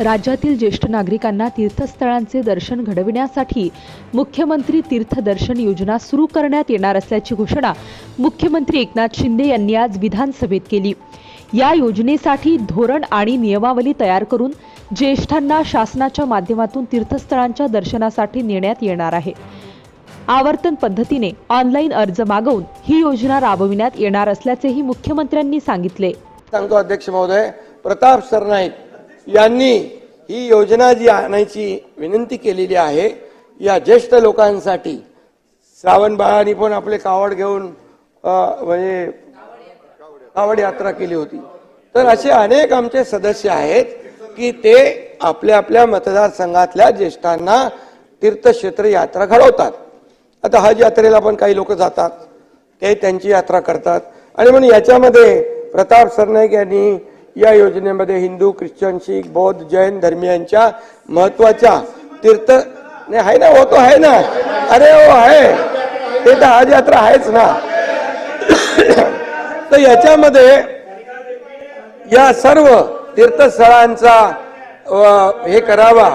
राज्यातील ज्येष्ठ नागरिकांना तीर्थस्थळांचे दर्शन घडविण्यासाठी मुख्यमंत्री तीर्थदर्शन योजना सुरू करण्यात येणार असल्याची घोषणा मुख्यमंत्री एकनाथ शिंदे यांनी आज विधानसभेत केली. या योजनेसाठी धोरण आणि नियमावली तयार करून ज्येष्ठांना शासनाच्या माध्यमातून तीर्थस्थळांच्या दर्शनासाठी नेण्यात येणार आहे. आवर्तन पद्धतीने ऑनलाईन अर्ज मागवून ही योजना राबविण्यात येणार असल्याचेही मुख्यमंत्र्यांनी सांगितले. सांगतो अध्यक्ष महोदय प्रताप सरनाईक यांनी ही योजना जी आणायची विनंती केलेली आहे या ज्येष्ठ लोकांसाठी. श्रावण बाळांनी पण आपले कावड घेऊन म्हणजे कावड यात्रा केली होती. तर असे अनेक आमचे सदस्य आहेत की ते आपल्या आपल्या मतदारसंघातल्या ज्येष्ठांना तीर्थक्षेत्र यात्रा घडवतात. आता हज यात्रेला पण काही लोक जातात ते त्यांची यात्रा करतात. आणि म्हणून याच्यामध्ये प्रताप सरनाईक यांनी या योजनेमध्ये हिंदू ख्रिश्चन शीख बौद्ध जैन धर्मियांच्या महत्त्वाच्या तीर्थ नाही आहे ना हो तो आहे ना. अरे हो आहे. ते तर हज यात्रा आहेच ना. तर याच्यामध्ये या सर्व तीर्थस्थळांचा हे करावा.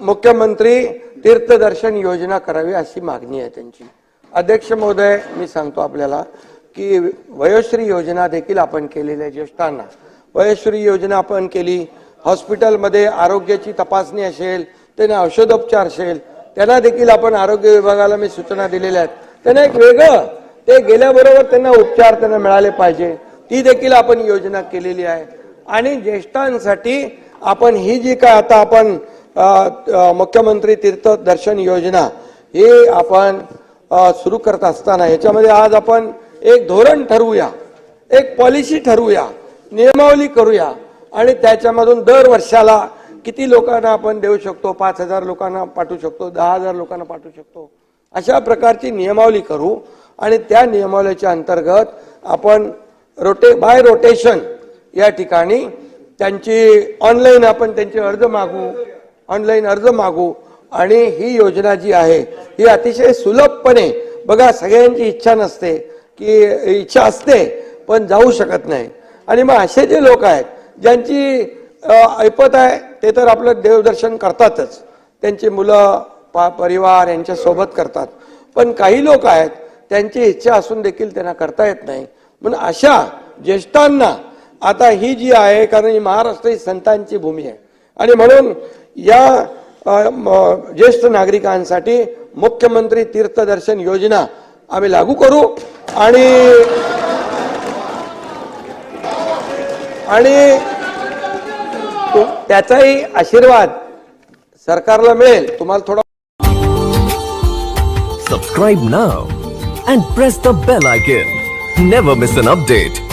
मुख्यमंत्री तीर्थदर्शन योजना करावी अशी मागणी आहे त्यांची. अध्यक्ष महोदय मी सांगतो आपल्याला. की वयोश्री योजना देखील आपण केलेली आहे ज्येष्ठांना. वयोश्री योजना आपण केली हॉस्पिटलमध्ये आरोग्याची तपासणी असेल त्यांना औषधोपचार असेल त्यांना देखील आपण आरोग्य विभागाला मी सूचना दिलेल्या आहेत. त्यांना एक वेगळं ते गेल्याबरोबर त्यांना उपचार त्यांना मिळाले पाहिजे ती देखील आपण योजना केलेली आहे. आणि ज्येष्ठांसाठी आपण ही जी काय आता आपण मुख्यमंत्री तीर्थ दर्शन योजना ही आपण सुरू करत असताना याच्यामध्ये आज आपण एक धोरण ठरवूया एक पॉलिसी ठरवूया नियमावली करूया आणि त्याच्यामधून दर वर्षाला किती लोकांना आपण देऊ शकतो? पाच हजार लोकांना पाठवू शकतो दहा हजार लोकांना पाठवू शकतो. अशा प्रकारची नियमावली करू आणि त्या नियमावलीच्या अंतर्गत आपण रोटे बाय रोटेशन या ठिकाणी त्यांची ऑनलाईन आपण त्यांचे अर्ज मागू ऑनलाईन अर्ज मागू आणि ही योजना जी आहे ही अतिशय सुलभपणे बघा सगळ्यांची इच्छा नसते की इच्छा असते पण जाऊ शकत नाही. आणि मग असे जे लोक आहेत ज्यांची ऐपत आहे ते तर आपलं देवदर्शन करतातच. त्यांची मुलं पा परिवार यांच्यासोबत करतात. पण काही लोक आहेत त्यांची इच्छा असून देखील त्यांना करता येत नाही. म्हणून अशा ज्येष्ठांना आता ही जी आहे कारण ही महाराष्ट्र ही संतांची भूमी आहे. आणि म्हणून या ज्येष्ठ नागरिकांसाठी मुख्यमंत्री तीर्थदर्शन योजना आम्ही लागू करू. आणि आणि त्याचाही आशीर्वाद सरकारला मिळेल. तुम्हाला थोडा सबस्क्राईब ना and press the bell icon never miss an update